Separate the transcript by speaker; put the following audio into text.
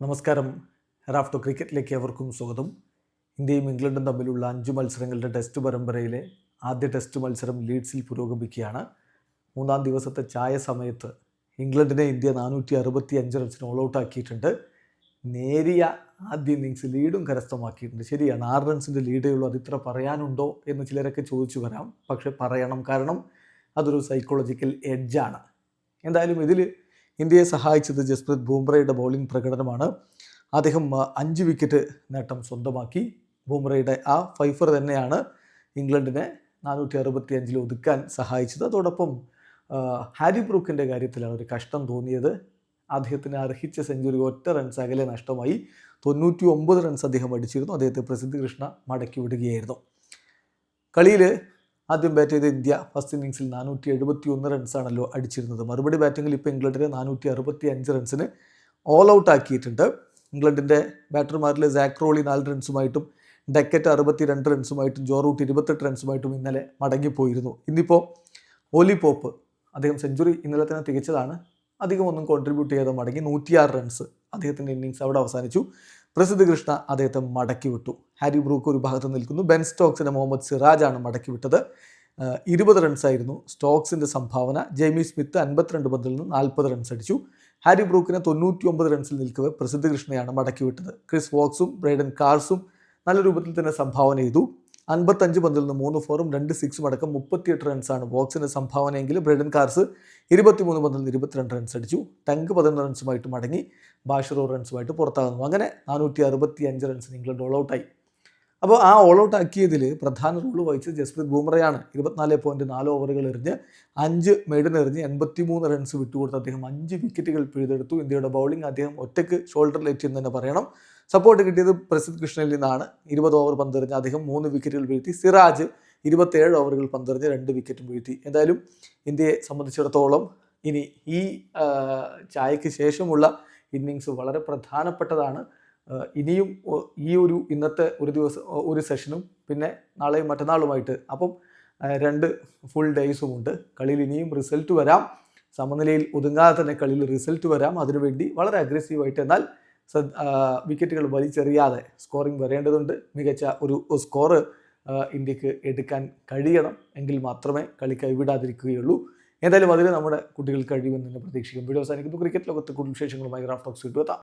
Speaker 1: നമസ്കാരം. റാഫ്റ്റോ ക്രിക്കറ്റിലേക്ക് അവർക്കും സ്വാഗതം. ഇന്ത്യയും ഇംഗ്ലണ്ടും തമ്മിലുള്ള അഞ്ച് മത്സരങ്ങളുടെ ടെസ്റ്റ് പരമ്പരയിലെ ആദ്യ ടെസ്റ്റ് മത്സരം ലീഡ്സിൽ പുരോഗമിക്കുകയാണ്. മൂന്നാം ദിവസത്തെ ചായ സമയത്ത് ഇംഗ്ലണ്ടിനെ ഇന്ത്യ നാനൂറ്റി അറുപത്തി അഞ്ച് റൺസിന് ഓൾ ഔട്ട് ആക്കിയിട്ടുണ്ട്. നേരിയ ആദ്യ ഇന്നിങ്സ് ലീഡും കരസ്ഥമാക്കിയിട്ടുണ്ട്. ശരിയാണ് ആറ് റൺസിന്റെ ലീഡേ ഉള്ളൂ. അത് ഇത്ര പറയാനുണ്ടോ എന്ന് ചിലരൊക്കെ ചോദിച്ചു വരാം. പക്ഷേ പറയണം കാരണം അതൊരു സൈക്കോളജിക്കൽ എഡ്ജാണ് എന്തായാലും ഇതിൽ ഇന്ത്യയെ സഹായിച്ചത് ജസ്പ്രീത് ബൂംറയുടെ ബൗളിംഗ് പ്രകടനമാണ്. അദ്ദേഹം അഞ്ച് വിക്കറ്റ് നേട്ടം സ്വന്തമാക്കി. ബൂംറയുടെ ആ ഫൈഫർ തന്നെയാണ് ഇംഗ്ലണ്ടിനെ നാനൂറ്റി അറുപത്തി അഞ്ചിൽ ഒതുക്കാൻ സഹായിച്ചത്. അതോടൊപ്പം ഹാരി ബ്രൂക്കിന്റെ കാര്യത്തിലാണ് ഒരു കഷ്ടം തോന്നിയത്. അദ്ദേഹത്തിന് അർഹിച്ച സെഞ്ചുറി ഒറ്റ റൺസ് അകലെ നഷ്ടമായി. തൊണ്ണൂറ്റി ഒമ്പത് റൺസ് അദ്ദേഹം അടിച്ചിരുന്നു. അദ്ദേഹത്തെ പ്രസിദ്ധി കൃഷ്ണ മടക്കി വിടുകയായിരുന്നു. കളിയിൽ ആദ്യം ബാറ്റ് ചെയ്ത ഇന്ത്യ ഫസ്റ്റ് ഇന്നിങ്സിൽ നാനൂറ്റി എഴുപത്തി ഒന്ന് റൺസാണല്ലോ അടിച്ചിരുന്നത്. മറുപടി ബാറ്റിങ്ങിൽ ഇപ്പോൾ ഇംഗ്ലണ്ടിനെ നാനൂറ്റി അറുപത്തി അഞ്ച് റൺസിന് ഓൾ ഔട്ട് ആക്കിയിട്ടുണ്ട് ഇംഗ്ലണ്ടിന്റെ ബാറ്റർമാരിൽ സാക്രോളി നാല് റൺസുമായിട്ടും ഡക്കറ്റ് അറുപത്തി രണ്ട് റൺസുമായിട്ടും ജോറൂട്ട് ഇരുപത്തെട്ട് റൺസുമായിട്ടും ഇന്നലെ മടങ്ങിപ്പോയിരുന്നു. ഇന്നിപ്പോൾ ഓലി പോപ്പ് അദ്ദേഹം സെഞ്ചുറി ഇന്നലെ തന്നെ തികച്ചതാണ്. അധികം ഒന്നും കോൺട്രിബ്യൂട്ട് ചെയ്യാതെ മടങ്ങി നൂറ്റിയാറ് റൺസ് അദ്ദേഹത്തിന്റെ ഇന്നിങ്സ് അവിടെ അവസാനിച്ചു. പ്രസിദ്ധ് കൃഷ്ണ അദ്ദേഹത്തെ മടക്കി വിട്ടു. ഹാരി ബ്രൂക്ക് ഒരു ഭാഗത്ത് നിൽക്കുന്നു. ബെൻ സ്റ്റോക്സിനെ മുഹമ്മദ് സിറാജാണ് മടക്കി വിട്ടത്. ഇരുപത് റൺസായിരുന്നു സ്റ്റോക്സിന്റെ സംഭാവന. ജെയ്മി സ്മിത്ത് അൻപത്തിരണ്ട് പന്തിൽ നിന്ന് നാൽപ്പത് റൺസ് അടിച്ചു. ഹാരി ബ്രൂക്കിനെ തൊണ്ണൂറ്റി ഒമ്പത് റൺസിൽ നിൽക്കവെ പ്രസിദ്ധ കൃഷ്ണയാണ് മടക്കി വിട്ടത്. ക്രിസ് വോക്സും ബ്രൈഡൻ കാർസും നല്ല രൂപത്തിൽ തന്നെ സംഭാവന ചെയ്തു. അൻപത്തഞ്ച് പന്തിൽ നിന്ന് മൂന്ന് ഫോറും രണ്ട് സിക്സും അടക്കം മുപ്പത്തിയെട്ട് റൺസാണ് ബോക്സിന്റെ സംഭാവനയെങ്കിലും ബ്രെഡൻ കാർസ് ഇരുപത്തിമൂന്ന് പന്തിൽ നിന്ന് ഇരുപത്തിരണ്ട് റൺസ് അടിച്ചു. ടങ്ക് പതിനൊന്ന് റൺസുമായിട്ട് മടങ്ങി. ബാഷറോ റൺസുമായിട്ട് പുറത്താകുന്നു. അങ്ങനെ നാനൂറ്റി അറുപത്തി അഞ്ച് റൺസിന് ഇംഗ്ലണ്ട് ഓൾ ഔട്ടായി അപ്പോൾ ആ ഓൾ ഔട്ട് ആക്കിയതിൽ പ്രധാന റോൾ വഹിച്ചത് ജസ്പ്രീത് ബൂമറയാണ് ഇരുപത്തിനാല് പോയിന്റ് നാല് ഓവറുകൾ എറിഞ്ഞ് അഞ്ച് മെയ്ഡൻ എറിഞ്ഞ് എൺപത്തി മൂന്ന് റൺസ് വിട്ടുകൊടുത്ത് അദ്ദേഹം അഞ്ച് വിക്കറ്റുകൾ പിഴുതെടുത്തു. ഇന്ത്യയുടെ ബൗളിംഗ് അദ്ദേഹം ഒറ്റയ്ക്ക് ഷോൾഡറിലേറ്റി എന്ന് തന്നെ പറയണം. സപ്പോർട്ട് കിട്ടിയത് പ്രസിദ്ധ് കൃഷ്ണനിൽ നിന്നാണ്. ഇരുപത് ഓവർ പന്തെറിഞ്ഞ് അദ്ദേഹം മൂന്ന് വിക്കറ്റുകൾ വീഴ്ത്തി. സിറാജ് ഇരുപത്തേഴ് ഓവറുകൾ പന്തെറിഞ്ഞ് രണ്ട് വിക്കറ്റും വീഴ്ത്തി. എന്തായാലും ഇന്ത്യയെ സംബന്ധിച്ചിടത്തോളം ഇനി ഈ ചായയ്ക്ക് ശേഷമുള്ള ഇന്നിങ്സ് വളരെ പ്രധാനപ്പെട്ടതാണ്. ഇനിയും ഈ ഒരു ഇന്നത്തെ ഒരു ദിവസം ഒരു സെഷനും പിന്നെ നാളെയും മറ്റന്നാളുമായിട്ട്. അപ്പം രണ്ട് ഫുൾ ഡേയ്സും ഉണ്ട്. കളിയിൽ ഇനിയും റിസൾട്ട് വരാം. സമനിലയിൽ ഒതുങ്ങാതെ തന്നെ കളിയിൽ റിസൾട്ട് വരാം. അതിനുവേണ്ടി വളരെ അഗ്രസീവായിട്ട് എന്നാൽ വിക്കറ്റുകൾ വലിച്ചെറിയാതെ സ്കോറിംഗ് വരേണ്ടതുണ്ട്. മികച്ച ഒരു സ്കോറ് ഇന്ത്യയ്ക്ക് എടുക്കാൻ കഴിയണം. എങ്കിൽ മാത്രമേ കളി കൈവിടാതിരിക്കുകയുള്ളൂ. എന്തായാലും അതിൽ നമ്മുടെ കുട്ടികൾ കഴിയുമെന്ന് തന്നെ പ്രതീക്ഷിക്കും വീഡിയോ അവസാനിക്കുന്നു. ക്രിക്കറ്റ് ലോകത്ത് കൂടുതൽ വിശേഷങ്ങളുമായി റാഫ് ടോക്സ് എത്താം.